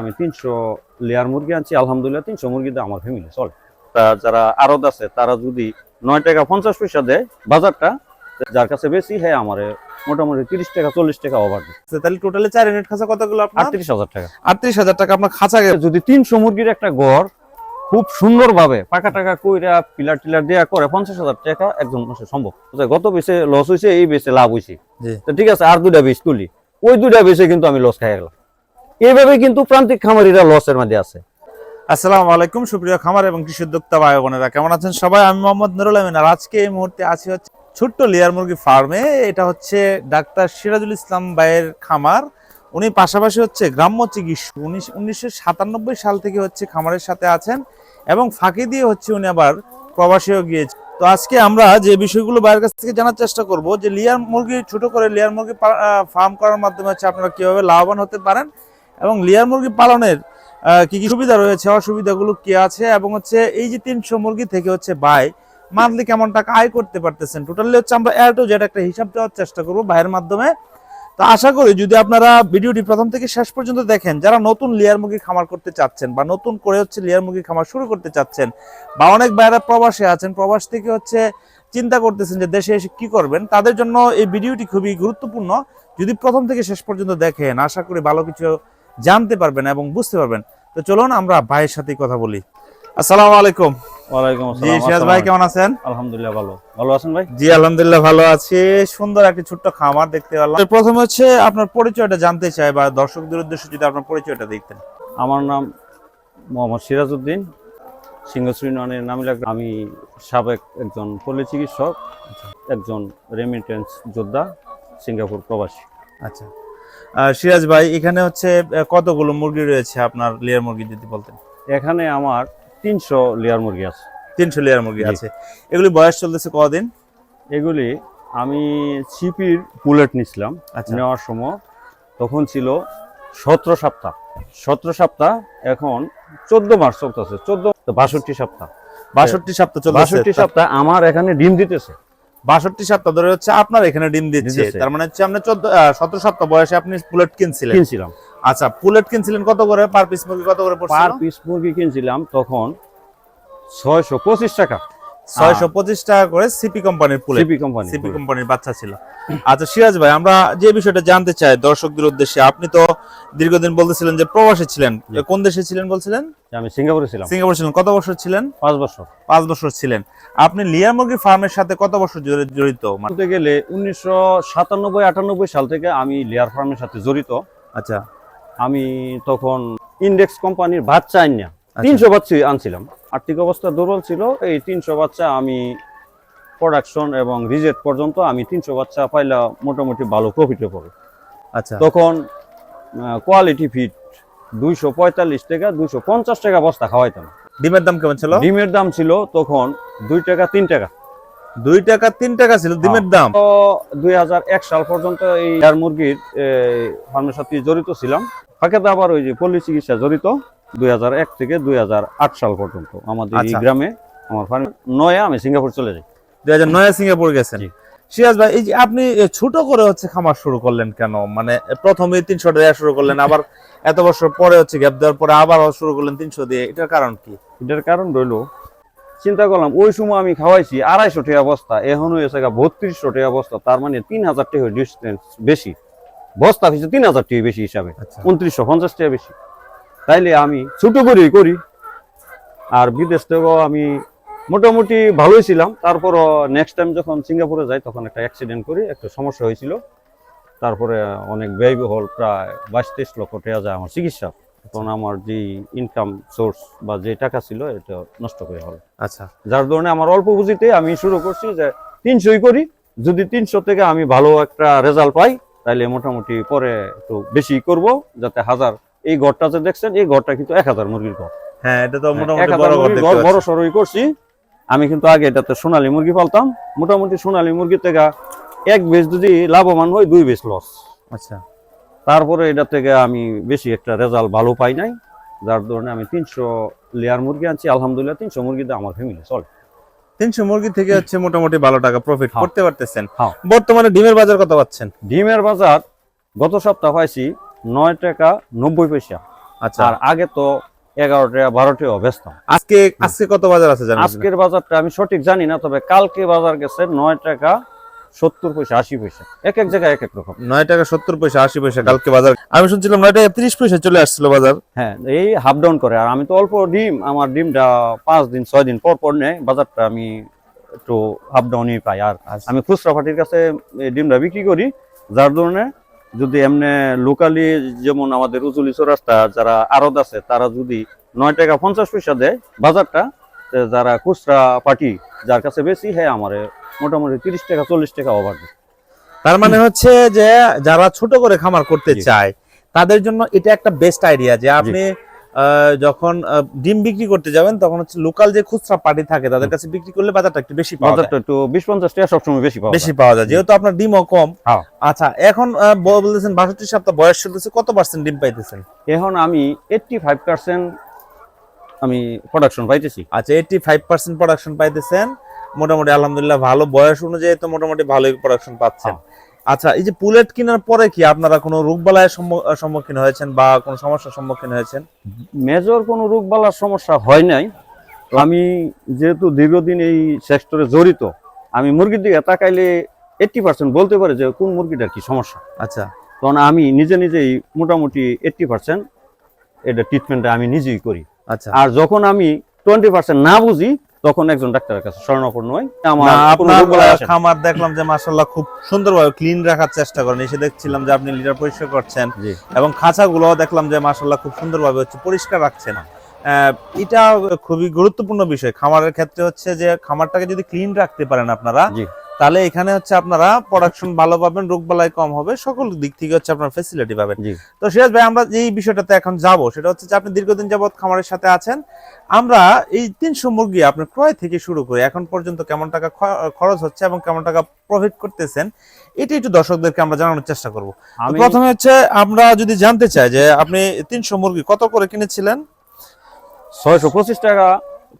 আমি তিনশো লেয়ার মুরগি আনছি আলহামদুলিল্লাহ তিনশো মুরগিতে আমার ফ্যামিলি চলে। তা যারা আড়ত আছে তারা যদি নয় টাকা পঞ্চাশ পয়সা দেয় বাজারটা যার কাছে বেশি হ্যাঁ আমার মোটামুটি তিরিশ টাকা চল্লিশ টাকা ওভার আচ্ছা, তাহলে টোটালি চার ইউনিট খাঁচা কতগুলো আটত্রিশ হাজার টাকা। আটত্রিশ হাজার টাকা আপনার খাঁচা যদি তিনশো মুরগির একটা ঘর খুব সুন্দর ভাবে পাকা টাকা কইরা পিলার টিলার দেয়া করে পঞ্চাশ হাজার টাকা একজন মানুষের সম্ভব। গত বেসে লস হয়েছে এই বেসে লাভ হয়েছে ঠিক আছে আর দুটা বেশ তুলি। ওই দুটা বেসে কিন্তু আমি লস খাই গেলাম। এইভাবে কিন্তু প্রান্তিক খামারিরা লসের মধ্যে আছে। আসসালামু আলাইকুম, সুপ্রিয় খামার এবং কৃষি উদ্যোক্তা ভাই বোনেরা কেমন আছেন সবাই? আমি মোহাম্মদ নুরুল আমিন আর আজকে এই মুহূর্তে আছি হচ্ছে ছোট্ট লেয়ার মুরগি ফার্মে। এটা হচ্ছে ডাক্তার সিরাজুল ইসলাম ভাইয়ের খামার। উনি পাশাপাশি হচ্ছে গ্রাম্য চিকিৎসক। উনিশ উনিশশো সাল থেকে হচ্ছে খামারের সাথে আছেন এবং ফাঁকি দিয়ে হচ্ছে উনি আবার প্রবাসীও গিয়েছে তো আজকে আমরা যে বিষয়গুলো বাইরের কাছ থেকে জানার চেষ্টা করব, যে লেয়ার মুরগি, ছোট করে লেয়ার মুরগি ফার্ম করার মাধ্যমে হচ্ছে আপনারা কীভাবে লাভবান হতে পারেন এবং লেয়ার মুরগি পালনের কি কি সুবিধা রয়েছে, অসুবিধাগুলো কি আছে, এবং হচ্ছে এই যে তিনশো মুরগি থেকে হচ্ছে ভাই মান্থলি কেমন টাকা আয় করতে পারতেছেন? টোটালি হচ্ছে আমরা এয়ার টু জেড একটা হিসাব দেওয়ার চেষ্টা করব ভাইয়ের মাধ্যমে। তো আশা করি যদি আপনারা ভিডিওটি প্রথম থেকে শেষ পর্যন্ত দেখেন, যারা নতুন লেয়ার মুরগি খামার করতে চাচ্ছেন বা নতুন করে হচ্ছে লেয়ার মুরগি খামার শুরু করতে চাচ্ছেন, বা অনেক ভাইয়েরা প্রবাসে আছেন, প্রবাস থেকে হচ্ছে চিন্তা করতেছেন যে দেশে এসে কি করবেন, তাদের জন্য এই ভিডিওটি খুবই গুরুত্বপূর্ণ। যদি প্রথম থেকে শেষ পর্যন্ত দেখেন, আশা করি ভালো কিছু জানতে পারবেন এবং বুঝতে পারবেন। তো চলুন আমরা ভাইয়ের সাথে কথা বলি। আসসালামু আলাইকুম। ওয়ালাইকুম আসসালাম ভাই কেমন আছেন? আলহামদুলিল্লাহ ভালো। ভালো আছেন ভাই? জি আলহামদুলিল্লাহ ভালো আছি। সুন্দর একটি ছোট্ট খামার দেখতে পেলাম প্রথমে হচ্ছে আপনার পরিচয়টা জানতে চাই বা দর্শকদের উদ্দেশ্যে যদি আপনার পরিচয়টা দেখতেন। আমার নাম মোহাম্মদ সিরাজউদ্দিন সিংহশ্রী ননের নামিলা আমি সাবেক একজন পল্লী চিকিৎসক একজন রেমিটেন্স যোদ্ধা সিঙ্গাপুর প্রবাসী। আচ্ছা। সিরাজ ভাই এখানে হচ্ছে কতগুলো মুরগি রয়েছে আপনার লেয়ার মুরগি যদি বলতেন? এখানে আমার তিনশো লেয়ার মুরগি আছে। তিনশো লেয়ার মুরগি আছে। এগুলি বয়স চলতেছে কদিন? এগুলি আমি ছিপির বুলেট নিছিলাম আচ্ছা। নেওয়ার সময়। তখন ছিল সতেরো সপ্তাহ। সতেরো সপ্তাহ এখন চোদ্দ মাস চলতেছে। চোদ্দ বাষট্টি সপ্তাহ। বাষট্টি সপ্তাহ বাষট্টি সপ্তাহ আমার এখানে ডিম দিতেছে। বাষট্টি সপ্তাহ ধরে হচ্ছে আপনার এখানে ডিম দিচ্ছে। তার মানে হচ্ছে আপনি চোদ্দ সতেরো সপ্তাহ বয়সে আপনি পুলেট কিনছিলেন। কিনছিলাম। আচ্ছা পুলেট কিনছিলেন কত করে? পার পিস মুরগি কত করে পার পিস মুরগি কিনছিলাম তখন ছয়শো পঁচিশ টাকা। ছয়শো পঁচিশ টাকা করে সিপি কোম্পানির পুলেট সিপি কোম্পানি সিপি কোম্পানির বাচ্চা ছিল। আচ্ছা সিরাজ ভাই আমরা যে বিষয়টা জানতে চাই দর্শকদের উদ্দেশ্যে আপনি তো দীর্ঘদিন বলতেছিলেন যে প্রবাসে ছিলেন। কোন দেশে ছিলেন বলছিলেন? আমি সিঙ্গাপুরে ছিলাম। সিঙ্গাপুর ছিলেন। কত বছর ছিলেন? পাঁচ বছর। পাঁচ বছর ছিলেন। আপনি লিয়ার মুরগি ফার্মের সাথে কত বছর জড়ি- জড়িত? মানে- বলতে গেলে উনিশশো সাতানব্বই আটানব্বই সাল থেকে আমি লেয়ার ফার্মের সাথে জড়িত। আচ্ছা। আমি তখন ইন্ডেক্স কোম্পানির বাচ্চা আনিয়া আচ্ছা। তিনশো বাচ্চা আনছিলাম। আর্থিক অবস্থা দুর্বল ছিল। এই তিনশো বাচ্চা আমি প্রোডাকশন এবং রিজেক্ট পর্যন্ত আমি তিনশো বাচ্চা পাইলা মোটামুটি ভালো প্রফিটে পড়ে। আচ্ছা। তখন কোয়ালিটি ফিট দুইশো পঁয়তাল্লিশ টাকা দুইশো পঞ্চাশ টাকা বস্তা খাওয়াইতাম। ডিমের দাম কেমন ছিল? ডিমের দাম ছিল তখন দুই টাকা তিন টাকা। দুই টাকা তিন টাকা ছিল ডিমের দাম? তো দুই হাজার এক সাল পর্যন্ত এই মুরগির ফার্মের সাথে জড়িত ছিলাম। ফাঁকে আবার ওই যে পল্লী চিকিৎসা জড়িত। দুই থেকে দুই হাজার আট সাল পর্যন্ত আমাদের এই আচ্ছা। গ্রামে আমার ফার্ম নয়ে আমি সিঙ্গাপুর চলে যাই। দুই হাজার নয় সিঙ্গাপুর গেছেন। সিরাজ ভাই এই যে আপনি ছোট করে হচ্ছে খামার শুরু করলেন কেন? মানে প্রথমে তিনশো দেওয়া শুরু করলেন আবার এত বছর পরে হচ্ছে গ্যাপ দেওয়ার পরে আবার শুরু করলেন তিনশো দিয়ে। এটার কারণ কি? এটার কারণ রইল চিন্তা করলাম ওই সময় আমি খাওয়াইছি আড়াইশো টাকা বস্তা এখন হয়েছে গা বত্রিশশো টাকা বস্তা তার মানে তিন হাজার টাকা ডিস্টেন্স বেশি। বস্তা হয়েছে তিন হাজার টাকা বেশি হিসাবে আচ্ছা। উনত্রিশশো পঞ্চাশ টাকা বেশি। তাইলে আমি ছোট করেই করি। আর বিদেশ থেকেও আমি মোটামুটি ভালোই ছিলাম। তারপরও নেক্সট টাইম যখন সিঙ্গাপুরে যাই তখন একটা অ্যাক্সিডেন্ট করি একটা সমস্যা হয়েছিল। তারপরে অনেক ব্যয়বহুল প্রায় বাইশ তেইশ লক্ষ টাকা যায় আমার চিকিৎসা। তখন আমার যে ইনকাম সোর্স বা যে টাকা ছিল এটা নষ্ট করে হলো। আচ্ছা। যার ধরনে আমার অল্প পুঁজিতে আমি শুরু করছি যে তিনশোই করি। যদি তিনশো থেকে আমি ভালো একটা রেজাল্ট পাই তাহলে মোটামুটি পরে একটু বেশি করব যাতে হাজার এই ঘরটা যে দেখছেন এই ঘরটা কিন্তু এক হাজার মুরগির ঘর। হ্যাঁ এটা তো মোটামুটি বড় ঘর বড়। সড়ই করছি। আমি কিন্তু আগে এটাতে সোনালী মুরগি পালতাম। মোটামুটি সোনালী মুরগি থেকে এক বেশ যদি লাভবান হয় দুই বেশ লস আচ্ছা। তারপরে এটা থেকে আমি বেশি একটা রেজাল্ট ভালো পাই নাই। যার ধরনে আমি তিনশো লেয়ার মুরগি আনছি। আলহামদুলিল্লাহ তিনশো মুরগিতে আমার ফ্যামিলি চলে। তিনশো মুরগি থেকে হচ্ছে মোটামুটি ভালো টাকা প্রফিট হ্যাঁ। করতে পারতেছেন। হ্যাঁ। বর্তমানে ডিমের বাজার কত পাচ্ছেন? ডিমের বাজার গত সপ্তাহ পাইছি নয় টাকা নব্বই পয়সা। আচ্ছা। আর আগে তো এগারো টাকা বারো টাকা বেচতাম আজকে আজকে কত বাজার আছে জানেন? আজকের বাজারটা আমি সঠিক জানি না তবে কালকে বাজার গেছে নয় টাকা সত্তর পয়সা আশি পয়সা। এক এক জায়গায় এক এক রকম। নয় টাকা সত্তর পয়সা আশি পয়সা কালকে বাজার। আমি শুনছিলাম নয় টাকা তিরিশ পয়সা চলে আসছিল বাজার। হ্যাঁ এই হাফ ডাউন করে। আর আমি তো অল্প ডিম আমার ডিমটা পাঁচ দিন ছয় দিন পর পর নেয় বাজারটা আমি একটু হাফ ডাউনই পাই। আর আচ্ছা। আমি খুচরা ফাটির কাছে ডিমটা বিক্রি করি যার ধরনে যদি এমনি লোকালি যেমন আমাদের উজুলি রাস্তা যারা আড়ত আছে তারা যদি নয় টাকা পঞ্চাশ পয়সা দেয় বাজারটা যারা খুচরা পার্টি যার কাছে বেশি হ্যাঁ আমার মোটামুটি তিরিশ টাকা চল্লিশ টাকা ওভার তার মানে হচ্ছে যে যারা ছোট করে খামার করতে চায় তাদের জন্য এটা একটা বেস্ট আইডিয়া যে আপনি যখন ডিম বিক্রি করতে যাবেন তখন হচ্ছে লোকাল যে খুচরা পার্টি থাকে তাদের কাছে বিক্রি করলে বাজারটা একটু বেশি পাওয়া যায়। একটু বিশ পঞ্চাশ টাকা সবসময় বেশি পাওয়া বেশি পাওয়া যায় যেহেতু আপনার ডিমও কম। হ্যাঁ। আচ্ছা এখন বলতেছেন বাষট্টি সপ্তাহ বয়স চলতেছে কত পার্সেন্ট ডিম পাইতেছেন? এখন আমি এইটটি ফাইভ পার্সেন্ট আমি প্রোডাকশন পাইতেছি। আচ্ছা এইটি ফাইভ পার্সেন্ট প্রোডাকশন পাইতেছেন। মোটামুটি আলহামদুলিল্লাহ ভালো বয়স অনুযায়ী তো মোটামুটি ভালোই প্রোডাকশন পাচ্ছেন। আচ্ছা এই যে পুলেট কেনার পরে কি আপনারা কোনো রোগবালায়ের সম্মু- সম্মুখীন হয়েছেন বা কোনো সমস্যার সম্মুখীন হয়েছেন? মেজর কোনো রোগ বালার সমস্যা হয় নাই। আমি যেহেতু দীর্ঘদিন এই সেক্টরে জড়িত আমি মুরগির দিকে তাকাইলে এইটটি পার্সেন্ট বলতে পারে যে কোন মুরগিটার কি সমস্যা। আচ্ছা। তখন আমি নিজে নিজেই মোটামুটি এইটটি পার্সেন্ট এটা ট্রিটমেন্টটা আমি নিজেই করি। আচ্ছা। আর যখন আমি টোয়েন্টি পার্সেন্ট না বুঝি তখন একজন ডাক্তারের কাছে শরণাপন্ন হই আমার। খামার দেখলাম যে মাসাল্লাহ খুব সুন্দরভাবে ক্লিন রাখার চেষ্টা করেন। এসে দেখছিলাম যে আপনি লিটার পরিষ্কার করছেন এবং খাঁচাগুলো দেখলাম যে মাসাল্লাহ খুব সুন্দরভাবে হচ্ছে পরিষ্কার রাখছেন। আহ, এটা খুবই গুরুত্বপূর্ণ বিষয়। খামারের ক্ষেত্রে হচ্ছে যে খামারটাকে যদি ক্লিন রাখতে পারেন আপনারা তাহলে এখানে হচ্ছে আপনারা প্রোডাকশন ভালো পাবেন রোগবালাই কম হবে সকল দিক থেকে হচ্ছে আপনার ফেসিলিটি পাবেন। তো সিরাজ ভাই আমরা এই বিষয়টাতে এখন যাব। সেটা হচ্ছে যে আপনি দীর্ঘদিন যাবত খামারের সাথে আছেন। আমরা এই তিনশো মুরগি আপনার ক্রয় থেকে শুরু করে এখন পর্যন্ত কেমন টাকা খরচ হচ্ছে এবং কেমন টাকা প্রফিট করতেছেন এটা একটু দর্শকদেরকে আমরা জানানোর চেষ্টা করব। প্রথমে হচ্ছে আমরা যদি জানতে চাই যে আপনি তিনশো মুরগি কত করে কিনেছিলেন? ছয়শো পঁচিশ টাকা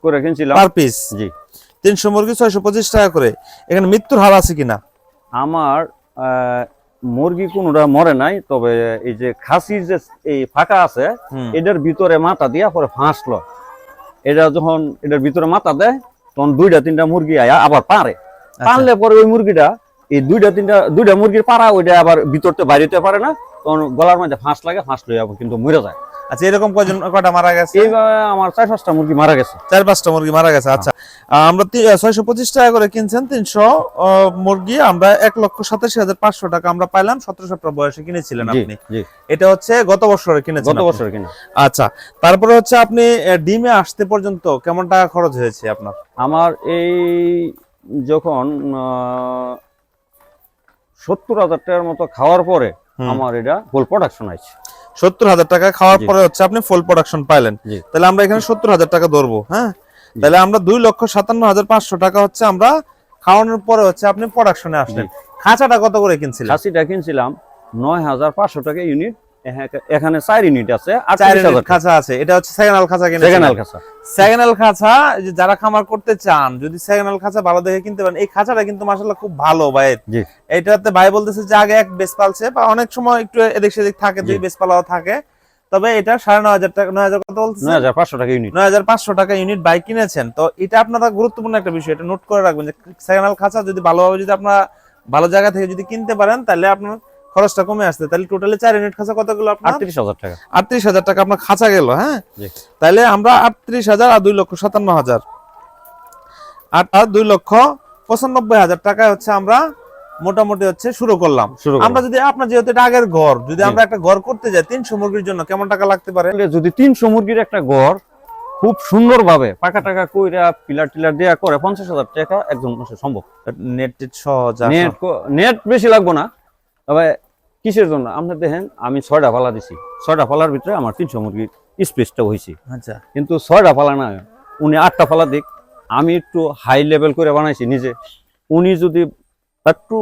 করে কিনছিলাম। পার পিস জি। তিনশো মুরগি ছয়শো পঁচিশ টাকা করে। এখানে মৃত্যুর হার আছে কিনা? আমার মুরগি কোনোটা মরে নাই তবে এই যে খাসির যে এই ফাঁকা আছে এটার ভিতরে মাথা দিয়া পরে ফাঁসলো। এটা যখন এটার ভিতরে মাথা দেয় তখন দুইটা তিনটা মুরগি আয়া আবার পারে। আচ্ছা। পারলে পরে ওই মুরগিটা এই দুইটা তিনটা দুইটা মুরগির পাড়া ওইটা আবার ভিতরতে বাইরেতে পারে না তখন গলার মধ্যে ফাঁস লাগে ফাঁস লইয়া কিন্তু মরে যায়। আচ্ছা এরকম কয়জন কয়টা মারা গেছে? এইভাবে আমার চার পাঁচটা মুরগি মারা গেছে। চার পাঁচটা মুরগি মারা গেছে আচ্ছা। আমরা ছয়শো পঁচিশ টাকা করে কিনছেন তিনশো মুরগি। আমরা এক লক্ষ সাতাশি হাজার পাঁচশো টাকা আমরা পাইলাম সতেরো সপ্তাহ বয়সে কিনেছিলেন আপনি। এটা হচ্ছে গত বছরে কিনেছেন গত। বছর কিনা। আচ্ছা তারপরে হচ্ছে আপনি ডিমে আসতে পর্যন্ত কেমন টাকা খরচ হয়েছে আপনার? আমার এই যখন সত্তর হাজার টাকার মতো খাওয়ার পরে আমার এটা ফুল প্রোডাকশন আছে সত্তর হাজার টাকা খাওয়ার পরে হচ্ছে আপনি ফুল প্রোডাকশন পাইলেন। তাহলে আমরা এখানে সত্তর হাজার টাকা ধরবো হ্যাঁ? তাহলে আমরা দুই লক্ষ সাতান্ন হাজার পাঁচশো টাকা হচ্ছে আমরা খাওয়ানোর পরে হচ্ছে আপনি প্রোডাকশনে আসলেন। খাঁচাটা কত করে কিনছিলেন? খাসিটা কিনছিলাম নয় হাজার পাঁচশো টাকা ইউনিট। এখানে চার ইউনিট আছে খাঁচা আছে এটা হচ্ছে সেকেন্ডাল খাঁচা সেকেন্ডাল খাঁচা। যে যারা খামার করতে চান যদি সেকেন্ডাল খাঁচা ভালো দেখে কিনতে পারেন এই খাঁচাটা কিন্তু খুব ভালো ভাই। এটাতে ভাই বলতেছে যে আগে এক বেস পালছে বা অনেক সময় একটু এদিক সেদিক থাকে দুই। বেস পালাও থাকে। তবে এটা সাড়ে নয় হাজার টাকা নয় হাজার কত বলতেছে? নয় হাজার পাঁচশো টাকা ইউনিট নয় হাজার পাঁচশো টাকা ইউনিট বাইক কিনেছেন। তো এটা আপনারা গুরুত্বপূর্ণ একটা বিষয় এটা নোট করে রাখবেন যে সেকেন্ডাল খাঁচা যদি ভালোভাবে যদি আপনারা ভালো জায়গা থেকে যদি কিনতে পারেন তাহলে আপনার খরচটা কমে আসছে তাহলে টোটালি চার ইউনিট খাঁচা কতগুলো আপনার? আটত্রিশ হাজার টাকা। আটত্রিশ হাজার টাকা আপনার খাঁচা গেল হ্যাঁ? তাহলে আমরা আটত্রিশ হাজার আর দুই লক্ষ সাতান্ন হাজার। আর দুই লক্ষ পঁচানব্বই হাজার টাকায় হচ্ছে আমরা মোটামুটি হচ্ছে শুরু করলাম। আমরা যদি আপনার যেহেতু এটা আগের ঘর যদি আমরা একটা ঘর করতে যাই তিনশো মুরগির জন্য কেমন টাকা লাগতে পারে? যদি তিনশো মুরগির একটা ঘর খুব সুন্দর ভাবে পাকা টাকা কইরা পিলার টিলার দেয়া করে পঞ্চাশ হাজার টাকা একজন সম্ভব। নেট নেট নেট বেশি লাগবো না। তবে কিসের জন্য? আপনি দেখেন আমি ছয়টা পালা দিছি। ছয়টা পালার ভিতরে আমার তিনশো মুরগির স্পেসটা হয়েছে আচ্ছা। কিন্তু ছয়টা পালা না উনি আটটা পালা দিক। আমি একটু হাই লেভেল করে বানাইছি নিজে। উনি যদি একটু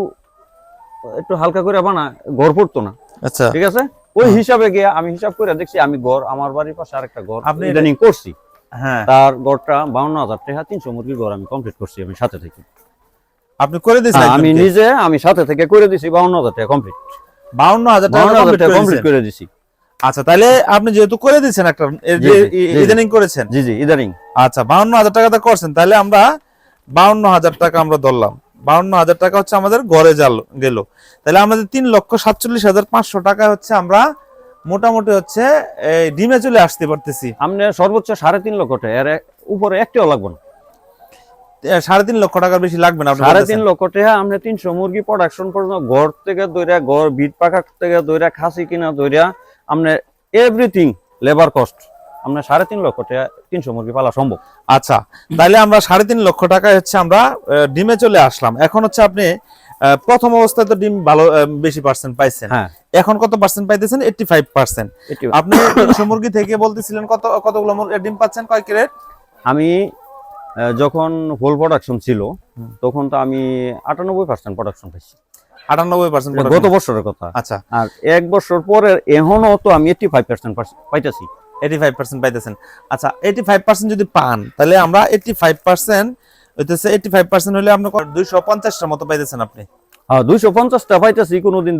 একটু হালকা করে বানা ঘর পড়তো না। আচ্ছা। ঠিক আছে? ওই হ্যাঁ। হিসাবে গিয়ে আমি হিসাব করে দেখছি আমি গড় আমার বাড়ির পাশে আরেকটা গড় আপনি ইদানিং করছি। হ্যাঁ। তার গড়টা বাউন্ন হাজার টাকা তিনশো মুরগির গড় আমি কমপ্লিট করছি আমি সাথে থেকে। আপনি করে দিয়েছেন হ্যাঁ, আমি নিজে আমি সাথে থেকে করে দিছি বাউন্ন হাজার টাকা কমপ্লিট বাউন্ন হাজার টাকা বাউন্ন হাজার complete টাকা করে কমপ্লিট করে দিছি। আচ্ছা তাহলে আপনি যেহেতু করে দিচ্ছেন একটা এর জি, যে জি, জি, জি। ইদানিং করেছেন। জি জি ইদারিং আচ্ছা বাউন্ন হাজার টাকাতে করছেন তাহলে আমরা বাউন্ন হাজার টাকা আমরা ধরলাম। বাউন্ন হাজার টাকা হচ্ছে আমাদের গড়ে জাল গেল। তাহলে আমাদের তিন লক্ষ সাতচল্লিশ হাজার পাঁচশো টাকা হচ্ছে আমরা মোটামুটি হচ্ছে ডিমে চলে আসতে পারতেছি। আপনি সর্বোচ্চ সাড়ে তিন লক্ষ টাকা এর উপরে একটিও লাগবে না। সাড়ে তিন লক্ষ টাকার বেশি লাগবে না সাড়ে তিন লক্ষ টাকা আপনি তিনশো মুরগি প্রোডাকশন পর্যন্ত ঘর থেকে দইরা ঘর ভিট পাকা থেকে দইরা খাসি কিনা দইরা আপনি এভরিথিং লেবার কস্ট আপনার সাড়ে তিন লক্ষ টাকা তিনশো মুরগি পালা সম্ভব। আচ্ছা তাহলে আমরা সাড়ে তিন লক্ষ টাকায় হচ্ছে আমরা ডিমে চলে আসলাম। এখন হচ্ছে আপনি প্রথম অবস্থায় তো ডিম ভালো বেশি পার্সেন্ট পাইছেন। হ্যাঁ। এখন কত পার্সেন্ট পাইতেছেন? এইটটি ফাইভ পার্সেন্ট আপনি তিনশো মুরগি থেকে বলতেছিলেন কত কতগুলো ডিম পাচ্ছেন? কয় ক্রেট আমি যখন হোল প্রোডাকশন ছিল তখন তো আমি আটানব্বই পার্সেন্ট প্রোডাকশন পাইছি। আটানব্বই পার্সেন্ট গত বছরের কথা। আচ্ছা। আর এক বছর পরে এখনও তো আমি এইটি ফাইভ পার্সেন্ট পাইতেছি। এইটি ফাইভ পার্সেন্ট পাইতেছেন। আচ্ছা এইটি ফাইভ পার্সেন্ট যদি পান তাহলে আমরা এইটি ফাইভ পার্সেন্ট হইতেছে এইটি ফাইভ পার্সেন্ট হলে আপনি দুইশো পঞ্চাশটার মতো পাইতেছেন আপনি। দুইশো পঞ্চাশটা পাইতেছি কোনোদিন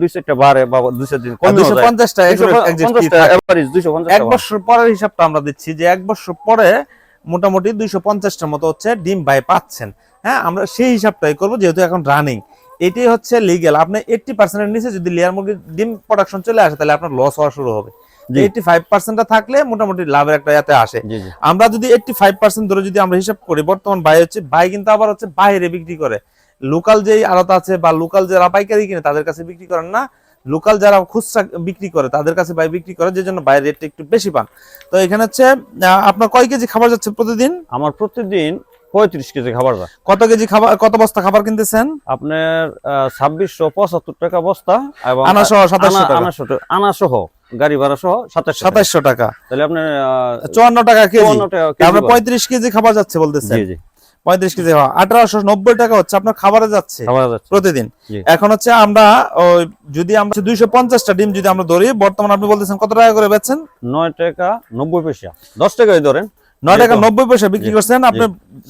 বা দুইশো দিন দুইশো পঞ্চাশটা এক বছর পরের হিসাবটা আমরা দিচ্ছি যে এক বছর পরে মোটামুটি দুইশো পঞ্চাশটার মতো হচ্ছে ডিম বাই পাচ্ছেন। হ্যাঁ আমরা সেই হিসাবটাই করব যেহেতু এখন রানিং এটাই হচ্ছে লিগেল আপনি এইটটি পার্সেন্টের নিচে যদি লেয়ার মুরগির ডিম প্রোডাকশন চলে আসে তাহলে আপনার লস হওয়া শুরু হবে। এইটটি ফাইভ পার্সেন্টটা থাকলে মোটামুটি লাভের একটা ইয়াতে আসে। আমরা যদি এইটটি ফাইভ পার্সেন্ট ধরে যদি আমরা হিসাব করি বর্তমান বাই হচ্ছে বাই কিন্তু আবার হচ্ছে বাইরে বিক্রি করে। লোকাল যেই আড়ত আছে বা লোকাল যারা পাইকারি কিনে তাদের কাছে বিক্রি করেন না। লোকাল যারা খুচরা বিক্রি করে তাদের কাছে বাই বিক্রি করে যে জন্য বাইরের রেটটা একটু বেশি পান। তো এখানে হচ্ছে আপনার কয় কেজি খাবার যাচ্ছে প্রতিদিন? আমার প্রতিদিন পঁয়ত্রিশ কেজি খাবার কত কেজি খাবার কত বস্তা খাবার কিনতেছেন? আপনার ছাব্বিশশো পঁচাত্তর টাকা বস্তা এবং আনা সহ সাতাশশো টাকা। আনা সহ গাড়ি ভাড়া সহ সাতাশ সাতাশশো টাকা। তাহলে আপনার চুয়ান্ন টাকা কেজি। পঁয়ত্রিশ কেজি খাবার যাচ্ছে বলতেছেন। জি জি। পঁয়ত্রিশ কেজি হওয়া। আঠারোশো নব্বই টাকা হচ্ছে আপনার খাবারে যাচ্ছে প্রতিদিন। এখন হচ্ছে আমরা ওই যদি আমরা দুইশো পঞ্চাশটা ডিম যদি আমরা ধরি বর্তমানে আপনি বলতেছেন কত টাকা করে বেচছেন? নয় টাকা নব্বই পয়সা। দশ টাকাই ধরেন। নয় টাকা নব্বই পয়সা বিক্রি করছেন আপনি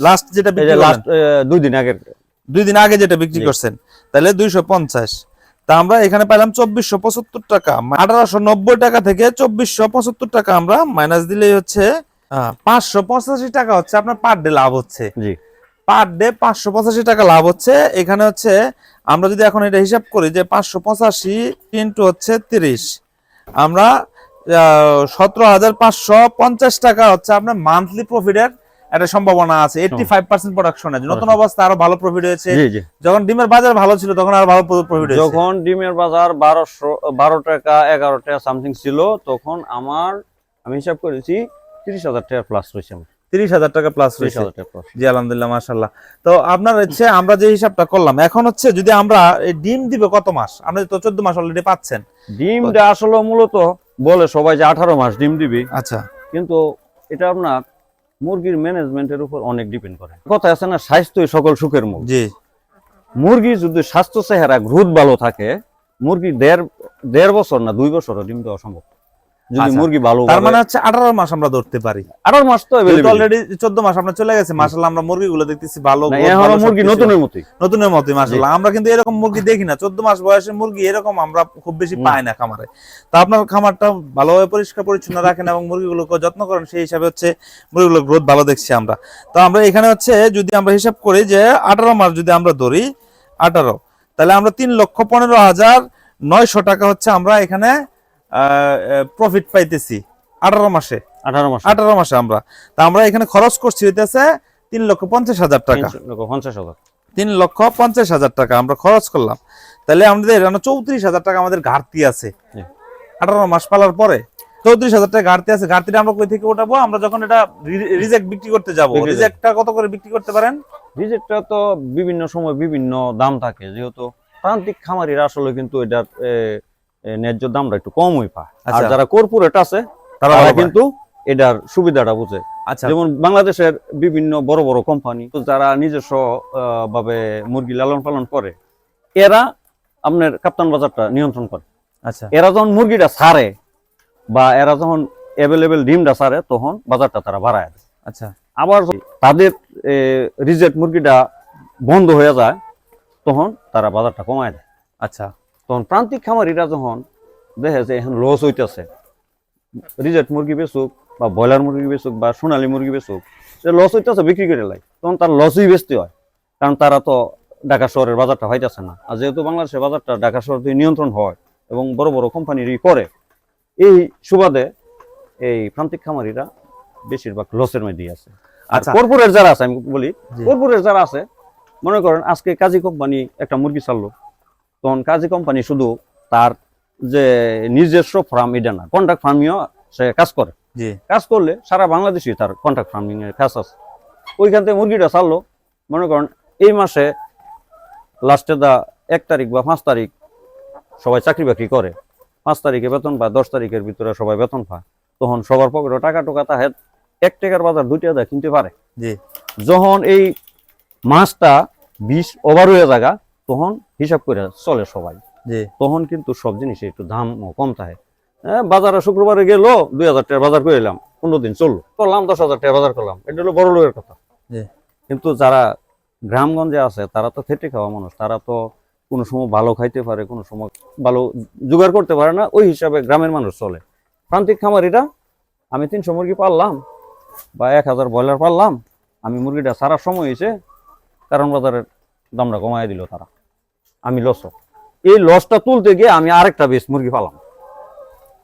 লাস্ট যেটা বিক্রি লাস্ট দুই দিন আগের। দুই দিন আগে যেটা বিক্রি করছেন তাহলে দুইশো পঞ্চাশ। তা আমরা এখানে পাইলাম চব্বিশশো পঁচাত্তর টাকা। আঠারোশো নব্বই টাকা থেকে চব্বিশশো পঁচাত্তর টাকা আমরা মাইনাস দিলেই হচ্ছে পাঁচশো পঁচাশি টাকা হচ্ছে আপনার পার ডে লাভ হচ্ছে। জি। পার ডে পাঁচশো পঁচাশি টাকা লাভ হচ্ছে। এখানে হচ্ছে আমরা যদি এখন এটা হিসাব করি যে পাঁচশো পঁচাশি ইন্টু হচ্ছে তিরিশ। আমরা সতেরো হাজার পাঁচশো পঞ্চাশ টাকা হচ্ছে আপনার মান্থলি প্রফিটের একটা সম্ভাবনা আছে। এইটটি ফাইভ পার্সেন্ট প্রোডাকশনে নতুন অবস্থা আরও ভালো প্রফিট হয়েছে। যখন ডিমের বাজার ভালো ছিল তখন আরও ভালো প্রফিট হয়েছে। যখন ডিমের বাজার বারোশো বারো টাকা এগারো টাকা সামথিং ছিল তখন আমার আমি হিসাব করেছি তিরিশ হাজার টাকা প্লাস রয়েছে আমার। তিরিশ হাজার টাকা প্লাস plus। জি আলহামদুলিল্লাহ মাশাল্লাহ তো আপনার হচ্ছে আমরা যে হিসাবটা করলাম এখন হচ্ছে যদি আমরা ডিম দিবে কত মাস? আপনি তো চোদ্দ মাস অলরেডি পাচ্ছেন। ডিমটা আসলে মূলত বলে সবাই যে আঠারো মাস ডিম দিবি। আচ্ছা। কিন্তু এটা আপনার মুরগির ম্যানেজমেন্টের উপর অনেক ডিপেন্ড করে। কথা আছে না স্বাস্থ্যই সকল সুখের মূল। জি। মুরগি যদি স্বাস্থ্য চেহারা গ্রোথ ভালো থাকে মুরগি দেড় দেড় বছর না দুই বছরও ডিম দেওয়া সম্ভব। যদি আচ্ছা। মুরগি ভালো তার মানে হচ্ছে আঠারো মাস আমরা ধরতে পারি। আঠারো মাস তো। অলরেডি চোদ্দ মাস আমরা চলে গেছে আমরা মুরগিগুলো দেখতেছি ভালো এখনও মুরগি নতুনের মতোই। নতুনের মতোই আমরা কিন্তু এরকম মুরগি দেখি না চোদ্দ মাস বয়সের মুরগি এরকম আমরা খুব বেশি পাই না খামারে। তা আপনার খামারটা ভালোভাবে পরিষ্কার পরিচ্ছন্ন রাখেন এবং মুরগিগুলোকে যত্ন করেন সেই হিসাবে হচ্ছে মুরগিগুলোর গ্রোথ ভালো দেখছি আমরা। তো আমরা এখানে হচ্ছে যদি আমরা হিসাব করি যে আঠারো মাস যদি আমরা ধরি আঠারো তাহলে আমরা তিন লক্ষ পনেরো হাজার নয়শো টাকা হচ্ছে আমরা এখানে প্রফিট পাইতেছি। আঠারো মাসে। আঠারো মাস। আঠারো মাসে আমরা। তা আমরা এখানে খরচ করছি হইতেছে তিন লক্ষ পঞ্চাশ হাজার টাকা। পঞ্চাশ হাজার। তিন লক্ষ পঞ্চাশ হাজার টাকা আমরা খরচ করলাম। তাহলে আমাদের চৌত্রিশ হাজার টাকা আমাদের ঘাটতি আছে। আঠারো মাস পালার পরে চৌত্রিশ হাজার টাকা ঘাটতি আছে। ঘাটতিটা আমরা কই থেকে উঠাবো? আমরা যখন এটা রিজেক্ট বিক্রি করতে যাব। রিজেক্টটা কত করে বিক্রি করতে পারেন? রিজেক্টটা তো বিভিন্ন সময় বিভিন্ন দাম থাকে। যেহেতু প্রান্তিক খামারিরা আসলে কিন্তু এটার এ, এ, ন্যায্য দামটা একটু কমই পায়। আর আচ্ছা। যারা কর্পোরেট আছে তারা। কিন্তু এটার সুবিধাটা বুঝে। আচ্ছা। যেমন বাংলাদেশের বিভিন্ন বড় বড় কোম্পানি যারা নিজস্ব ভাবে মুরগি লালন পালন করে এরা আপনার কাপ্তান বাজারটা নিয়ন্ত্রণ করে। আচ্ছা। এরা যখন মুরগিটা ছাড়ে বা এরা যখন অ্যাভেলেবেল ডিমটা ছাড়ে তখন বাজারটা তারা বাড়ায় আচ্ছা। আবার তাদের রিজেক্ট মুরগিটা বন্ধ হয়ে যায় তখন তারা বাজারটা কমায় দেয়। আচ্ছা। তখন প্রান্তিক খামারিরা যখন দেখে যে এখন লস হইতেছে রিজেক্ট মুরগি বেচুক বা ব্রয়লার মুরগি বেচুক বা সোনালী মুরগি বেচুক সে লস হইতেছে বিক্রি করে লাই তখন তার লসই বেচতে হয় কারণ তারা তো ঢাকা শহরের বাজারটা হইতেছে না আর যেহেতু বাংলাদেশের বাজারটা ঢাকা শহর দিয়ে নিয়ন্ত্রণ হয় এবং বড় বড় কোম্পানিরই করে এই সুবাদে এই প্রান্তিক খামারিরা বেশিরভাগ লসের মধ্যেই আছে আর আচ্ছা। কর্পোরেট যারা আছে আমি বলি। কর্পোরেট যারা আছে মনে করেন আজকে কাজী কোম্পানি একটা মুরগি ছাড়লো তখন কাজী কোম্পানি শুধু তার যে নিজস্ব ফার্ম এটা না কন্ট্রাক্ট ফার্মিও সে কাজ করে। কাজ করলে সারা বাংলাদেশে তার কন্ট্রাক্ট ফার্মিং এর কাজ আছে। ওইখান থেকে মুরগিটা ছাড়লো মনে করেন এই মাসে লাস্টে দা এক তারিখ বা পাঁচ তারিখ সবাই চাকরি বাকরি করে। পাঁচ তারিখে বেতন পায় দশ তারিখের ভিতরে সবাই বেতন পায়। তখন সবার পকেটে টাকা টোকা তাহে এক টাকার বাজার দুই টাকা কিনতে পারে। যখন এই মাছটা বিষ ওভার হয়ে জায়গা তখন হিসাব করে চলে সবাই। তখন কিন্তু সব জিনিসে একটু দাম কম থাকে। হ্যাঁ, বাজারে শুক্রবারে গেলো দুই হাজার টাকা বাজার করে এলাম পনেরো দিন চলল। করলাম দশ হাজার টাকা বাজার করলাম। এটা হলো বড় লোকের কথা। কিন্তু যারা গ্রামগঞ্জে আছে তারা তো খেটে খাওয়া মানুষ। তারা তো কোনো সময় ভালো খাইতে পারে কোনো সময় ভালো জোগাড় করতে পারে না। ওই হিসাবে গ্রামের মানুষ চলে। প্রান্তিক খামারিরা আমি তিনশো মুরগি পারলাম বা এক হাজার ব্রয়লার পারলাম আমি মুরগিটা সারা সময় হয়েছে কারণ বাজারের দামটা কমাই দিল তারা। আমি লস এই লসটা তুলতে গিয়ে আমি আরেকটা বেশ মুরগি পালাম।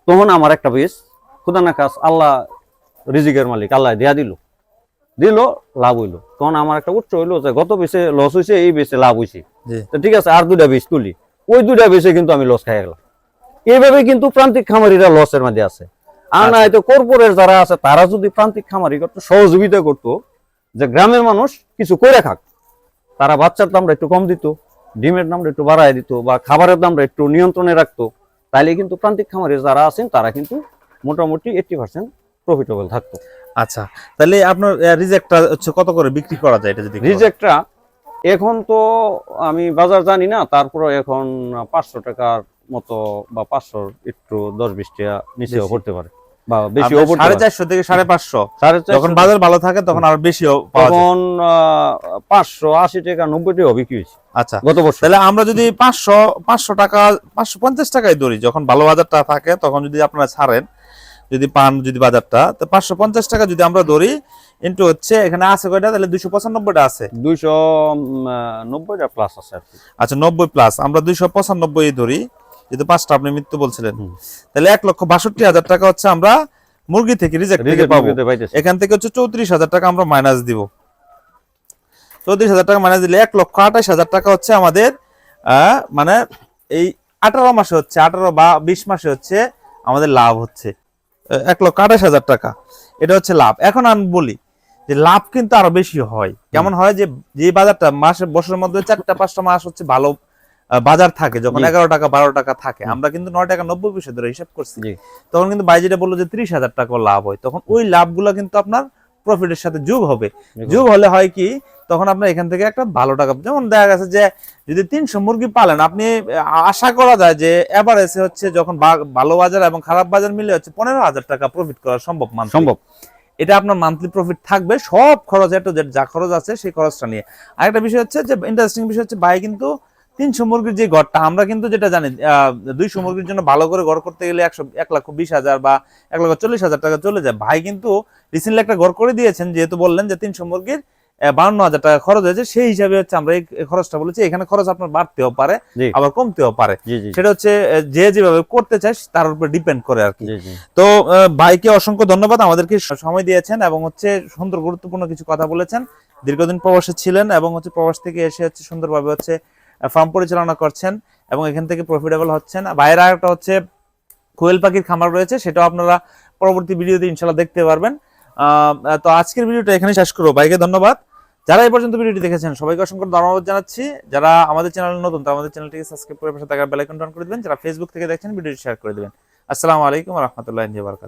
তখন আমার একটা বেশ খুদানা কাজ আল্লাহ রিজিকের মালিক আল্লাহ দেয়া দিল। দিল লাভ হইল। তখন আমার একটা উৎস হইল যে গত বেশে লস হয়েছে এই বেশে লাভ হয়েছে তো ঠিক আছে আর দুটা বেশ তুলি। ওই দুইটা বেশে কিন্তু আমি লস খাই গেলাম। এইভাবে কিন্তু প্রান্তিক খামারিরা লসের মধ্যে আছে। আর না হয়তো কর্পোরেট যারা আছে তারা যদি প্রান্তিক খামারি করতো সহযোগিতা করতো যে গ্রামের মানুষ কিছু করে খাক। তারা বাচ্চার দামটা একটু কম দিত ডিমের দামটা একটু বাড়ায় দিত বা খাবারের দামটা একটু নিয়ন্ত্রণে রাখতো তাইলে কিন্তু প্রান্তিক খামারে যারা আছেন তারা কিন্তু মোটামুটি এইটটি পার্সেন্ট প্রফিটেবল থাকতো। আচ্ছা তাহলে আপনার রিজেক্টটা হচ্ছে কত করে বিক্রি করা যায় এটা যদি রিজেক্টটা এখন তো আমি বাজার জানি না তারপরে এখন পাঁচশো টাকার মতো বা পাঁচশোর একটু দশ বিশ টাকা নিচেও। পড়তে পারে। সাড়ে চারশো থেকে সাড়ে পাঁচশো। যখন বাজার ভালো থাকে তখন আরও বেশিও তখন পাঁচশো আশি টাকা নব্বই টাকা বিক্রি হয়েছে। আচ্ছা। গত বছর। তাহলে আমরা যদি পাঁচশো পাঁচশো টাকা পাঁচশো পঞ্চাশ টাকায় ধরি যখন ভালো বাজারটা থাকে তখন যদি আপনারা ছাড়েন যদি পান যদি বাজারটা তো পাঁচশো পঞ্চাশ টাকা যদি আমরা ধরি ইন্টু হচ্ছে এখানে আছে কয়টা? তাহলে দুইশো পঁচানব্বইটা আছে। দুইশো নব্বইটা প্লাস আছে আচ্ছা নব্বই প্লাস আমরা দুইশো পঁচানব্বই ধরি যেহেতু পাঁচটা আপনি মৃত্যু বলছিলেন। তাহলে এক লক্ষ বাষট্টি হাজার টাকা হচ্ছে আমরা মুরগি থেকে রিজেক্ট থেকে পাবো। এখান থেকে হচ্ছে চৌত্রিশ হাজার টাকা আমরা মাইনাস দিব। চৌত্রিশ হাজার টাকা মাইনাস দিলে এক লক্ষ আঠাশ হাজার টাকা হচ্ছে আমাদের মানে এই আঠারো মাসে হচ্ছে আঠারো বা বিশ মাসে হচ্ছে আমাদের লাভ হচ্ছে। এক লক্ষ আঠাশ হাজার টাকা। এটা হচ্ছে লাভ। এখন আমি বলি যে লাভ কিন্তু আরও বেশি হয়। কেমন হয় যে যে বাজারটা মাসে বছরের মধ্যে চারটা পাঁচটা মাস হচ্ছে ভালো বাজার থাকে যখন এগারো টাকা বারো টাকা থাকে। আমরা কিন্তু নয় টাকা নব্বই পয়সা ধরে হিসাব করছি। তখন কিন্তু ভাই যেটা বলল যে ত্রিশ হাজার টাকা লাভ হয় তখন ওই লাভগুলো কিন্তু আপনার প্রফিটের সাথে যোগ হবে। যোগ হলে হয় কি তখন আপনার এখান থেকে একটা ভালো টাকা যেমন দেখা গেছে যে যদি তিনশো মুরগি পালেন আপনি আশা করা যায় যে এভারেজে হচ্ছে যখন ভালো বাজার এবং খারাপ বাজার মিলে হচ্ছে পনেরো হাজার টাকা প্রফিট করা সম্ভব monthly। সম্ভব। এটা আপনার মান্থলি প্রফিট থাকবে সব খরচ এত যা খরচ আছে সেই খরচটা নিয়ে। আরেকটা বিষয় হচ্ছে যে ইন্টারেস্টিং বিষয় হচ্ছে ভাই কিন্তু তিনশো মুরগির যে ঘরটা আমরা কিন্তু যেটা জানি দুইশো মুরগির জন্য ভালো করে ঘর করতে গেলে একশো এক লক্ষ বিশ হাজার বা এক লক্ষ চল্লিশ হাজার টাকা চলে যায়। ভাই কিন্তু রিসেন্টলি একটা ঘর করে দিয়েছেন যেহেতু বললেন যে তিনশো মুরগির বাউন্ন হাজার টাকা খরচ হয়েছে সেই হিসাবে হচ্ছে আমরা এই খরচটা বলেছি। এখানে খরচ আপনার বাড়তেও পারে আবার কমতেও পারে। সেটা হচ্ছে যে যেভাবে করতে চায় তার উপর ডিপেন্ড করে আর কি। তো ভাইকে অসংখ্য ধন্যবাদ আমাদেরকে সময় দিয়েছেন এবং হচ্ছে সুন্দর গুরুত্বপূর্ণ কিছু কথা বলেছেন। দীর্ঘদিন প্রবাসে ছিলেন এবং হচ্ছে প্রবাস থেকে এসে হচ্ছে সুন্দরভাবে হচ্ছে ফার্ম পরিচালনা করছেন এবং এখান থেকে প্রফিটেবল হচ্ছেন। বাইরে একটা হচ্ছে কোয়েল পাখির খামার রয়েছে, সেটাও আপনারা পরবর্তী ভিডিওতে ইনশাল্লাহ দেখতে পারবেন। তো আজকের ভিডিওটা এখানে শেষ করব। ভাইকে ধন্যবাদ। যারা এই পর্যন্ত ভিডিওটি দেখেছেন, সবাইকে অসংখ্য ধন্যবাদ জানাচ্ছি। যারা আমাদের চ্যানেল নতুন, তারা আমাদের চ্যানেলটিকে সাবস্ক্রাইব করে পাশে থাকা বেল আইকন অন করে দেবেন। যারা ফেসবুক থেকে দেখছেন, ভিডিওটি শেয়ার করে দেবেন। আসসালামু আলাইকুম রহমতুল্লাহ বারকাত